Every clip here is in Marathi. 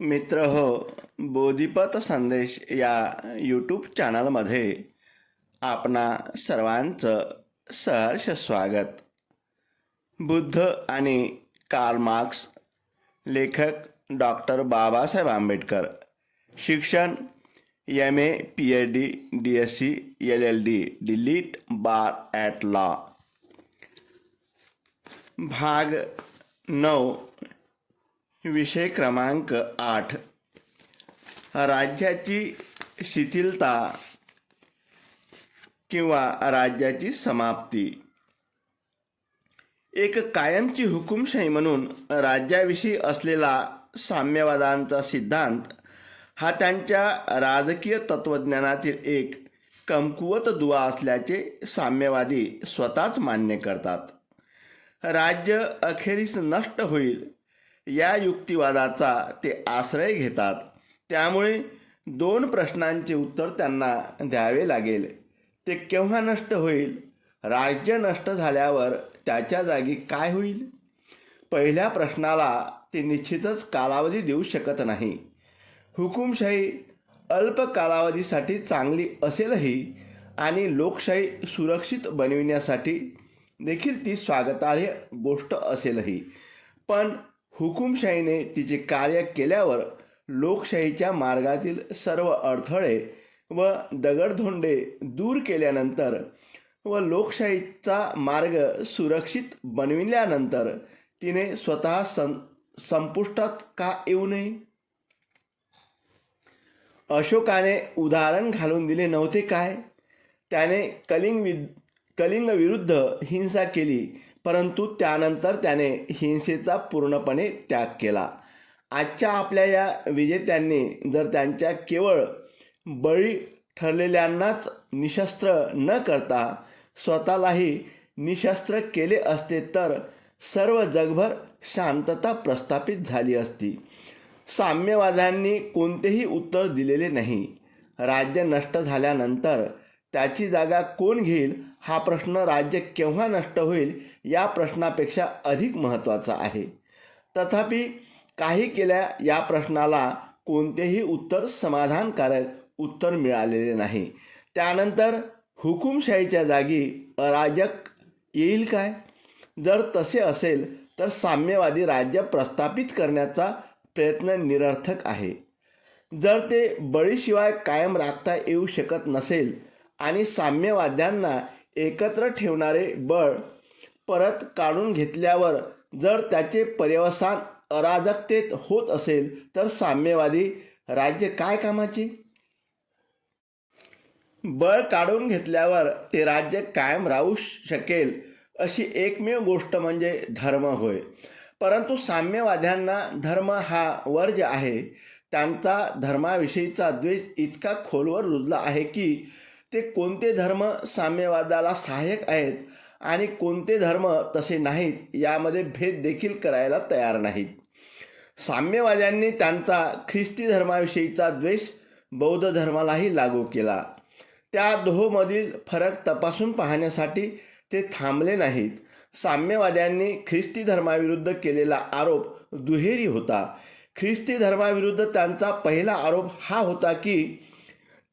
मित्र हो बोधिपत संदेश या यूट्यूब चॅनलमध्ये आपणा सर्वांचं सहर्ष स्वागत. बुद्ध आणि कार्ल मार्क्स लेखक डॉक्टर बाबासाहेब आंबेडकर शिक्षण M A P H D D S C L L D D Litt bar at law भाग नऊ विषय क्रमांक आठ. राज्याची शिथिलता किंवा राज्याची समाप्ती. एक कायमची हुकुमशाही म्हणून राज्याविषयी असलेला साम्यवादांचा सिद्धांत हा त्यांच्या राजकीय तत्त्वज्ञानातील एक कमकुवत दुवा असल्याचे साम्यवादी स्वतःच मान्य करतात. राज्य अखेरीस नष्ट होईल या युक्तिवादाचा ते आश्रय घेतात. त्यामुळे दोन प्रश्नांचे उत्तर त्यांना द्यावे लागेल. ते केव्हा नष्ट होईल? राज्य नष्ट झाल्यावर त्याच्या जागी काय होईल? पहिल्या प्रश्नाला ते निश्चितच कालावधी देऊ शकत नाही. हुकुमशाही अल्प कालावधीसाठी चांगली असेलही आणि लोकशाही सुरक्षित बनविण्यासाठी देखील ती स्वागतार्ह गोष्ट असेलही. पण हुकुमशाहीने तिचे कार्य केल्यावर लोकशाहीच्या मार्गातील सर्व अडथळे व दगडधोंडे दूर केल्यानंतर व लोकशाहीचा मार्ग सुरक्षित बनविल्यानंतर तिने स्वतः सं संपुष्टात का येऊ नये? अशोकाने उदाहरण घालून दिले नव्हते काय? त्याने कलिंग विद कलिंग विरुद्ध हिंसा केली परंतु त्यानंतर त्याने हिंसेचा पूर्णपणे त्याग केला. आजच्या आपल्या या विजेत्यांनी जर त्यांच्या केवळ बळी ठरलेल्यांनाच निशस्त्र न करता स्वतःलाही निशस्त्र केले असते तर सर्व जगभर शांतता प्रस्थापित झाली असती. साम्यवाद्यांनी कोणतेही उत्तर दिलेले नाही. राज्य नष्ट झाल्यानंतर त्याची जागा कोण घेईल हा प्रश्न राज्य केव्हा नष्ट होईल या प्रश्नापेक्षा अधिक महत्त्वाचा आहे. तथापि काही केल्या या प्रश्नाला कोणतेही उत्तर समाधानकारक उत्तर मिळालेले नाही. त्यानंतर हुकुमशाहीच्या जागी अराजक येईल काय? जर तसे असेल तर साम्यवादी राज्य प्रस्थापित करण्याचा प्रयत्न निरर्थक आहे. जर ते बळीशिवाय कायम राखता येऊ शकत नसेल आणि साम्यवाद्यांना एकत्र ठेवणारे बळ परत काढून घेतल्यावर जर त्याचे पर्यवसान अराजकतेत होत असेल तर साम्यवादी राज्य काय कामाचे? बळ काढून घेतल्यावर ते राज्य कायम राहू शकेल अशी एकमेव गोष्ट म्हणजे धर्म होय. परंतु साम्यवाद्यांना धर्म हा वर्ज आहे. त्यांचा धर्माविषयीचा द्वेष इतका खोलवर रुजला आहे की ते कोणते धर्म साम्यवादाला सहाय्यक आहेत आणि कोणते धर्म तसे नाहीत यामध्ये भेद देखील करायला तयार नाहीत. साम्यवाद्यांनी त्यांचा ख्रिस्ती धर्माविषयीचा द्वेष बौद्ध धर्मालाही लागू केला. त्या दोहोमधील फरक तपासून पाहण्यासाठी ते थांबले नाहीत. साम्यवाद्यांनी ख्रिस्ती धर्माविरुद्ध केलेला आरोप दुहेरी होता. ख्रिस्ती धर्माविरुद्ध त्यांचा पहिला आरोप हा होता की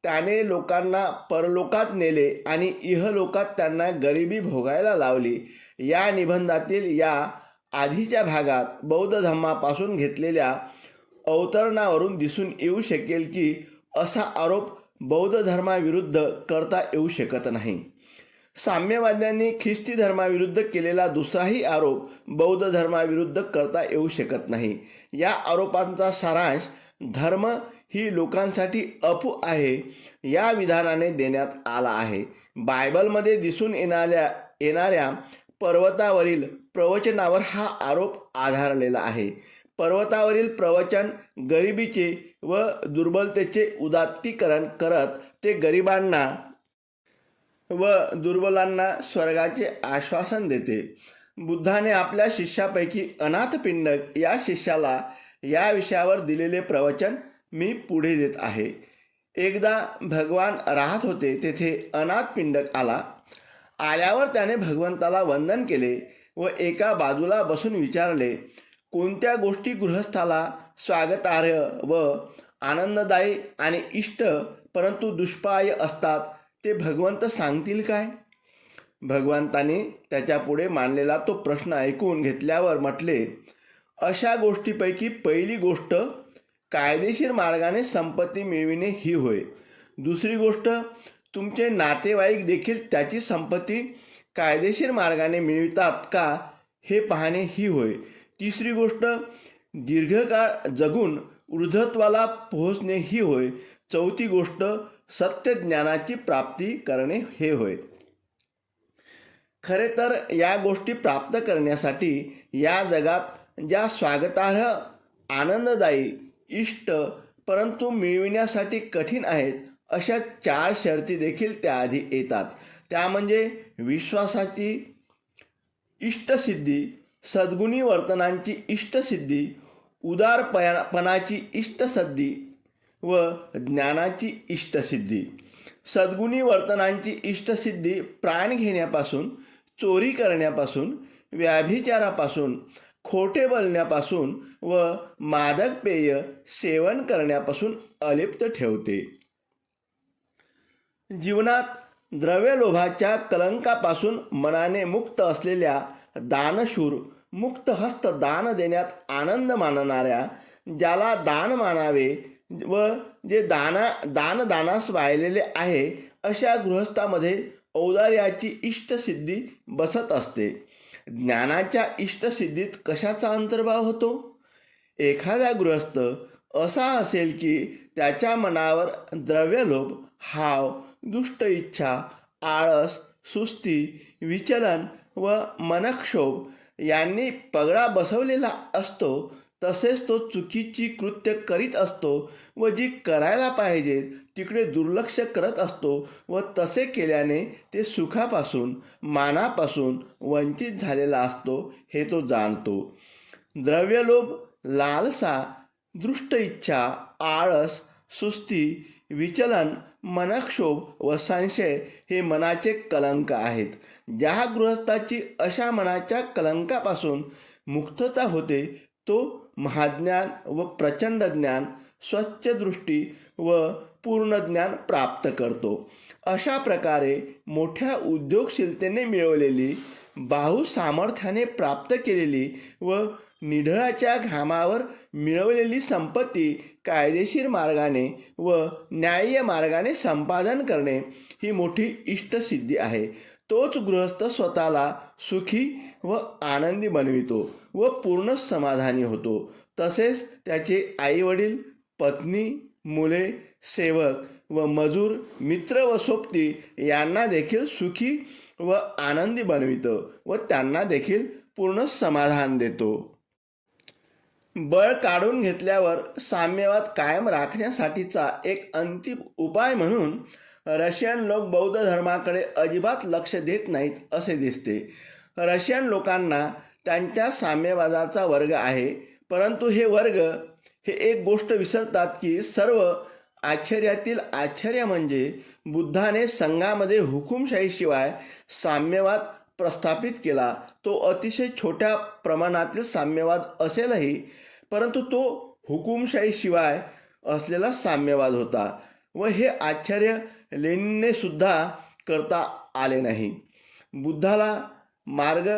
त्याने लोकांना परलोकात नेले आणि इहलोकात त्यांना गरिबी भोगायला लावली. या निबंधातील या आधीच्या भागात बौद्ध धर्मापासून घेतलेल्या अवतरणावरून दिसून येऊ शकेल की असा आरोप बौद्ध धर्माविरुद्ध करता येऊ शकत नाही. साम्यवाद्यांनी ख्रिस्ती धर्माविरुद्ध केलेला दुसराही आरोप बौद्ध धर्माविरुद्ध करता येऊ शकत नाही. या आरोपांचा सारांश धर्म ही लोकांसाठी अपू आहे या विधानाने देण्यात आला आहे. बायबलमध्ये दिसून येणाऱ्या येणाऱ्या पर्वतावरील प्रवचनावर हा आरोप आधारलेला आहे. पर्वतावरील प्रवचन गरिबीचे व दुर्बलतेचे उदात्तीकरण करत ते गरिबांना व दुर्बलांना स्वर्गाचे आश्वासन देते. बुद्धाने आपल्या शिष्यापैकी अनाथ पिंडक या शिष्याला या विषयावर दिलेले प्रवचन मी पुढे देत आहे. एकदा भगवान राहत होते तेथे अनाथ पिंडक आला. आल्यावर त्याने भगवंताला वंदन केले व एका बाजूला बसून विचारले कोणत्या गोष्टी गृहस्थाला स्वागतार्ह व आनंददायी आणि इष्ट परंतु दुष्पाय असतात ते भगवंत सांगतील काय? भगवंताने त्याच्यापुढे मांडलेला तो प्रश्न ऐकून घेतल्यावर म्हटले अशा गोष्टीपैकी पहिली गोष्ट कायदेशीर मार्गाने संपत्ती मिळविणे ही होय. दुसरी गोष्ट तुमचे नातेवाईक देखील त्याची संपत्ती कायदेशीर मार्गाने मिळवितात का हे पाहणे ही होय. तिसरी गोष्ट दीर्घकाळ जगून वृद्धत्वाला पोहोचणे ही होय. चौथी गोष्ट सत्य ज्ञानाची प्राप्ती करणे हे होय. खरे तर या गोष्टी प्राप्त करण्यासाठी या जगात ज्या स्वागतार्ह आनंददायी इष्ट परंतु मिळविण्यासाठी कठीण आहेत अशा चार शर्ती देखील त्याआधी येतात. त्या म्हणजे विश्वासाची इष्टसिद्धी सद्गुणी वर्तनांची इष्टसिद्धी उदारपणाची इष्टसिद्धी व ज्ञानाची इष्टसिद्धी. सद्गुणी वर्तनांची इष्टसिद्धी प्राण घेण्यापासून चोरी करण्यापासून व्याभिचारापासून खोटे बोलण्यापासून व मादक पेय सेवन करण्यापासून अलिप्त ठेवते. जीवनात द्रव्यलोभाच्या कलंकापासून मनाने मुक्त असलेल्या दानशूर मुक्त हस्त दान देण्यात आनंद मानणाऱ्या ज्याला दान मानावे व जे दाना दानदानास वाहिलेले आहे अशा गृहस्थामध्ये औदार्याची इष्टसिद्धी बसत असते. ज्ञानाच्या इष्टसिद्धीत कशाचा अंतर्भाव होतो? एखादा गृहस्थ असा असेल की त्याच्या मनावर द्रव्यलोभ हाव दुष्ट इच्छा आळस सुस्ती विचलन व मनक्षोभ यांनी पगडा बसवलेला असतो तसेच तो चुकीची कृत्य करीत असतो व जी करायला पाहिजे तिकडे दुर्लक्ष करत असतो व तसे केल्याने ते सुखापासून मानापासून वंचित झालेला असतो हे तो जाणतो. द्रव्यलोभ लालसा दृष्ट इच्छा आळस सुस्ती विचलन मनक्षोभ व संशय हे मनाचे कलंक आहेत. ज्या गृहस्थाची अशा मनाच्या कलंकापासून मुक्तता होते तो महाज्ञान व प्रचंड ज्ञान स्वच्छ दृष्टी व पूर्ण ज्ञान प्राप्त करतो. अशा प्रकारे मोठ्या उद्योगशीलतेने मिळवलेली बाहू सामर्थ्याने प्राप्त केलेली व निढळाच्या घामावर मिळवलेली संपत्ती कायदेशीर मार्गाने व न्याय्य मार्गाने संपादन करणे ही मोठी इष्टसिद्धी आहे. तोच गृहस्थ स्वतःला सुखी व आनंदी बनवितो व पूर्ण समाधानी होतो. तसेच त्याचे आईवडील पत्नी मुले सेवक व मजूर मित्र व सोबती यांना देखील सुखी व आनंदी बनवितो व त्यांना देखील पूर्ण समाधान देतो. बळ काढून घेतल्यावर साम्यवाद कायम राखण्यासाठीचा एक अंतिम उपाय म्हणून रशियन लोक बौद्ध धर्माकडे अजिबात लक्ष देत नाहीत असे दिसते. रशियन लोकांना त्यांच्या साम्यवादाचा वर्ग आहे. परंतु हे वर्ग हे एक गोष्ट विसरतात की सर्व आश्चर्यातील आश्चर्य म्हणजे बुद्धाने संघामध्ये हुकुमशाहीशिवाय साम्यवाद प्रस्थापित केला. तो अतिशय छोट्या प्रमाणातील साम्यवाद असेलही परंतु तो हुकुमशाहीशिवाय असलेला साम्यवाद होता. व हे आश्चर्य लेनिनने सुद्धा करता आले नाही. बुद्धाला मार्ग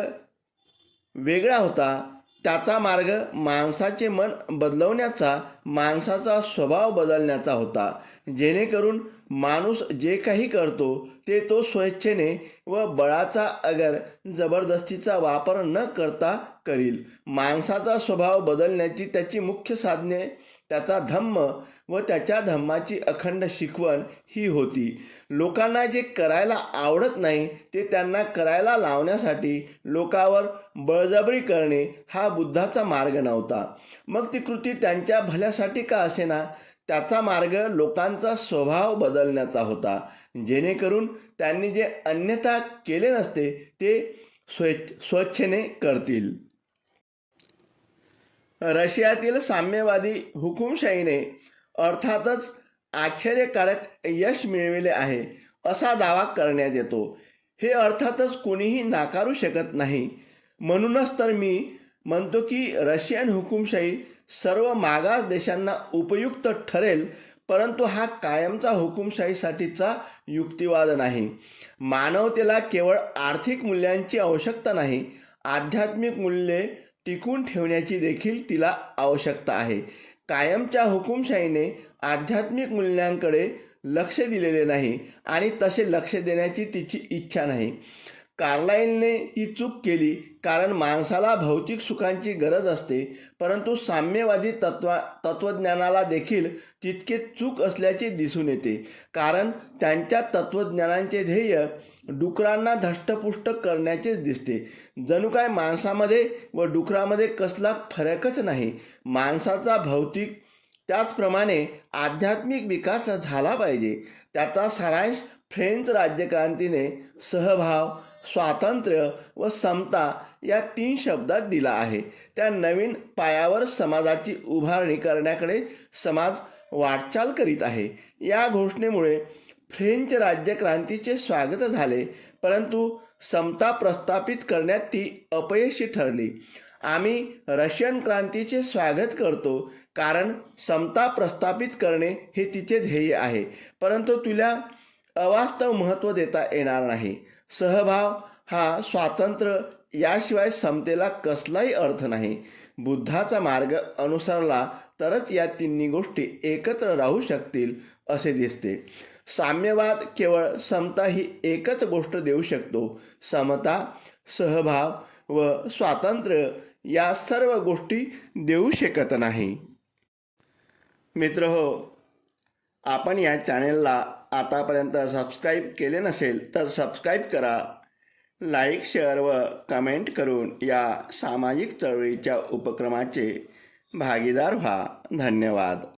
वेगळा होता. त्याचा मार्ग माणसाचे मन बदलवण्याचा माणसाचा स्वभाव बदलण्याचा होता. जेणेकरून माणूस जे काही करतो ते तो स्वेच्छेने व बळाचा अगर जबरदस्तीचा वापर न करता करील. माणसाचा स्वभाव बदलण्याची त्याची मुख्य साधने त्याचा धम्म व त्याच्या धम्माची अखंड शिकवण ही होती. लोकांना जे करायला आवडत नाही ते त्यांना करायला लावण्यासाठी लोकावर बळजबरी करणे हा बुद्धाचा मार्ग नव्हता. मग ती कृती त्यांच्या भल्यासाठी का असेना? त्याचा मार्ग लोकांचा स्वभाव बदलण्याचा होता. जेणेकरून त्यांनी जे अन्यथा केले नसते ते स्वे स्वच्छेने करतील. रशियातील साम्यवादी हुकुमशाहीने अर्थातच आश्चर्यकारक यश मिळविले आहे असा दावा करण्यात येतो. हे अर्थातच कोणीही नाकारू शकत नाही. म्हणूनच तर मी म्हणतो की रशियन हुकुमशाही सर्व मागास देशांना उपयुक्त ठरेल परंतु हा कायमचा हुकुमशाहीसाठीचा युक्तिवाद नाही. मानवतेला केवळ आर्थिक मूल्यांची आवश्यकता नाही आध्यात्मिक मूल्ये टिकून ठेवण्याची देखील तिला आवश्यकता आहे. कायमच्या हुकुमशाहीने आध्यात्मिक मूल्यांकडे लक्ष दिलेले नाही आणि तसे लक्ष देण्याची तिची इच्छा नाही. कार्लाईलने ती चूक केली कारण माणसाला भौतिक सुखांची गरज असते परंतु साम्यवादी तत्वा तत्त्वज्ञानाला देखील तितके चूक असल्याचे दिसून येते. कारण त्यांच्या तत्त्वज्ञानांचे ध्येय डुकरांना धष्टपुष्ट करण्याचेच दिसते. जणू काय माणसामध्ये व डुकरामध्ये कसला फरकच नाही. माणसाचा भौतिक त्याचप्रमाणे आध्यात्मिक विकास झाला पाहिजे. त्याचा सारांश फ्रेंच राज्यक्रांतीने सहभाव स्वातंत्र्य व समता या तीन शब्दात दिला आहे. त्या नवीन पायावर समाजाची उभारणी करण्याकडे समाज वाटचाल करीत आहे. या घोषणेमुळे फ्रेंच राज्यक्रांतीचे स्वागत झाले परंतु समता प्रस्थापित करण्यात ती अपयशी ठरली. आम्ही रशियन क्रांतीचे स्वागत करतो कारण समता प्रस्थापित करणे हे तिचे ध्येय आहे परंतु तुला अवास्तव महत्त्व देता येणार नाही. सहभाव हा स्वातंत्र्य याशिवाय समतेला कसलाही अर्थ नाही. बुद्धाचा मार्ग अनुसरला तरच या तिन्ही गोष्टी एकत्र राहू शकतील असे दिसते. साम्यवाद केवळ समता ही एकच गोष्ट देऊ शकतो. समता सहभाव व स्वातंत्र्य या सर्व गोष्टी देऊ शकत नाही. मित्र हो आपण या चॅनेलला आतापर्यंत सबस्क्राईब केले नसेल तर सबस्क्राईब करा. लाईक शेअर व कमेंट करून या सामाजिक चळवळीच्या उपक्रमाचे भागीदार व्हा. धन्यवाद.